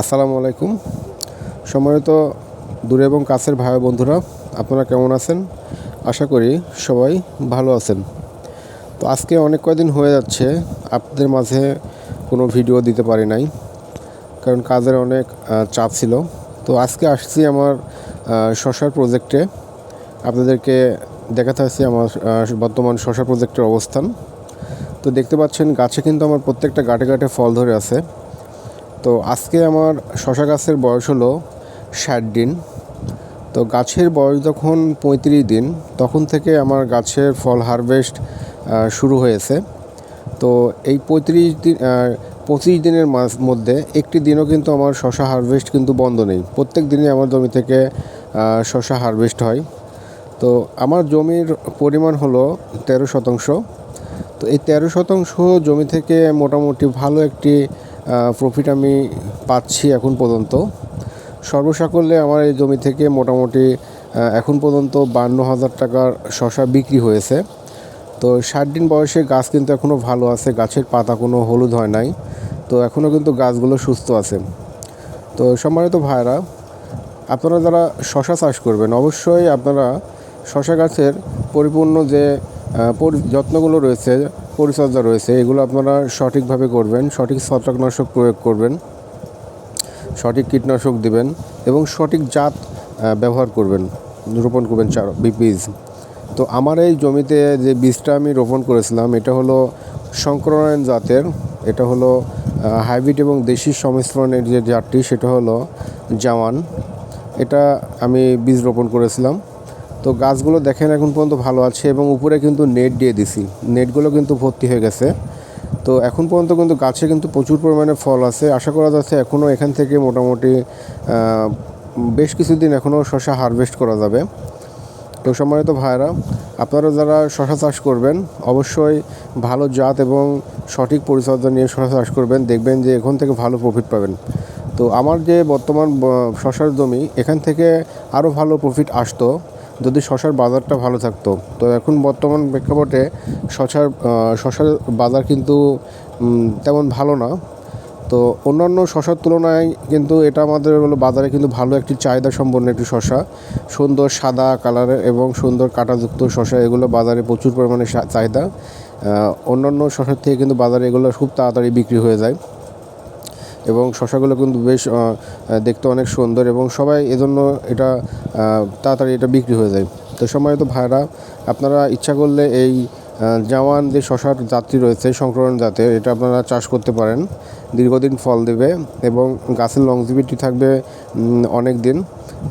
আসসালামু আলাইকুম। সম্মানিত দূরে এবং কাছের ভাই বন্ধুরা, আপনারা কেমন আছেন? আশা করি সবাই ভালো আছেন। তো আজকে অনেক কয়দিন হয়ে যাচ্ছে, আপনাদের মাঝে কোনো ভিডিও দিতে পারি নাই, কারণ কাজের অনেক চাপ ছিল। তো আজকে আসছি আমার শশার প্রজেক্টে আপনাদেরকে দেখাতে আসছি আমার বর্তমান শশা প্রজেক্টের অবস্থান। তো দেখতে পাচ্ছেন, গাছে কিন্তু আমার প্রত্যেকটা গাটে গাটে ফল ধরে আছে। তো আজকে আমার শশা গাছের বয়স হলো ষাট দিন। তো গাছের বয়স যখন পঁয়ত্রিশ দিন, তখন থেকে আমার গাছের ফল হারভেস্ট শুরু হয়েছে। তো এই পঁয়ত্রিশ দিন পঁচিশ দিনের মাঝ- মধ্যে একটি দিনও কিন্তু আমার শশা হারভেস্ট কিন্তু বন্ধ নেই। প্রত্যেক দিনই আমার জমি থেকে শশা হারভেস্ট হয়। তো আমার জমির পরিমাণ হলো তেরো শতাংশ। তো এই তেরো শতাংশ জমি থেকে মোটামুটি ভালো একটি প্রফিট আমি পাচ্ছি এখন পর্যন্ত। সর্বসাকল্যে আমার এই জমি থেকে মোটামুটি এখন পর্যন্ত বান্ন হাজার টাকার শশা বিক্রি হয়েছে। তো ষাট দিন বয়সে গাছ কিন্তু এখনও ভালো আছে, গাছের পাতা কোনো হলুদ হয় নাই। তো এখনও কিন্তু গাছগুলো সুস্থ আছে। তো সম্মানিত ভাইরা আপনারা যারা শশা চাষ করবেন, অবশ্যই আপনারা শশা গাছের পরিপূর্ণ যে যত্নগুলো রয়েছে পরিচর্যা রয়েছে, এগুলো আপনারা সঠিকভাবে করবেন, সঠিক ছত্রাকনাশক প্রয়োগ করবেন, সঠিক কীটনাশক দিবেন এবং সঠিক জাত ব্যবহার করবেন, রোপণ করবেন চার বীজ। তো আমার এই জমিতে যে বীজটা আমি রোপণ করেছিলাম, এটা হলো শঙ্করায়ণ জাতের, এটা হলো হাইব্রিড এবং দেশি সংমিশ্রণের যে জাতটি, সেটা হলো জাওয়ান। এটা আমি বীজ রোপণ করেছিলাম। তো গাছগুলো দেখেন এখন পর্যন্ত ভালো আছে এবং উপরে কিন্তু নেট দিয়ে দিছি। নেটগুলো কিন্তু ভর্তি হয়ে গেছে। তো এখন পর্যন্ত কিন্তু গাছে কিন্তু প্রচুর পরিমাণে ফল আছে। আশা করা যাচ্ছে এখনও এখান থেকে মোটামুটি বেশ কিছুদিন এখনও শশা হারভেস্ট করা যাবে। তো সম্মানিত ভাইরা আপনারা যারা শশা চাষ করবেন, অবশ্যই ভালো জাত এবং সঠিক পরিচর্যা নিয়ে শশা চাষ করবেন। দেখবেন যে এখান থেকে ভালো প্রফিট পাবেন। তো আমার যে বর্তমান শশার জমি, এখান থেকে আরও ভালো প্রফিট আসতো। যদি শশার বাজারটা ভালো থাকতো। তো এখন বর্তমান প্রেক্ষাপটে শশার শশার বাজার কিন্তু তেমন ভালো না। তো অন্যান্য শশার তুলনায় কিন্তু এটা আমাদের হলো বাজারে কিন্তু ভালো একটি চাহিদা সম্পন্ন একটি শশা। সুন্দর সাদা কালারের এবং সুন্দর কাঁটাযুক্ত শশা, এগুলো বাজারে প্রচুর পরিমাণে চাহিদা। অন্যান্য শশার থেকে কিন্তু বাজারে এগুলো খুব তাড়াতাড়ি বিক্রি হয়ে যায়। এবং শশাগুলো কিন্তু বেশ দেখতে অনেক সুন্দর এবং সবাই এজন্য এটা তাড়াতাড়ি এটা বিক্রি হয়ে যায়। তো সময় তো ভাইরা আপনারা ইচ্ছা করলে এই জাওয়ান যে শশার জাতটি রয়েছে সংক্রমণ জাতের এটা আপনারা চাষ করতে পারেন। দীর্ঘদিন ফল দেবে এবং গাছের লংজিভিটি থাকবে অনেক দিন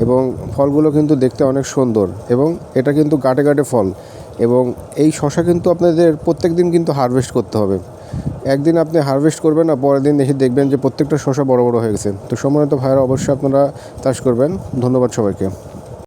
এবং ফলগুলো কিন্তু দেখতে অনেক সুন্দর এবং এটা কিন্তু গাটে গাটে ফল এবং এই শশা কিন্তু আপনাদের প্রত্যেক দিন কিন্তু হারভেস্ট করতে হবে। একদিন আপনি হারভেস্ট করবেন আর পরের দিন এসে দেখবেন যে প্রত্যেকটা শশা বড় বড় হয়ে গেছে। তো সময়ত ভাইরা অবশ্যই আপনারা চাষ করবেন। ধন্যবাদ সবাইকে।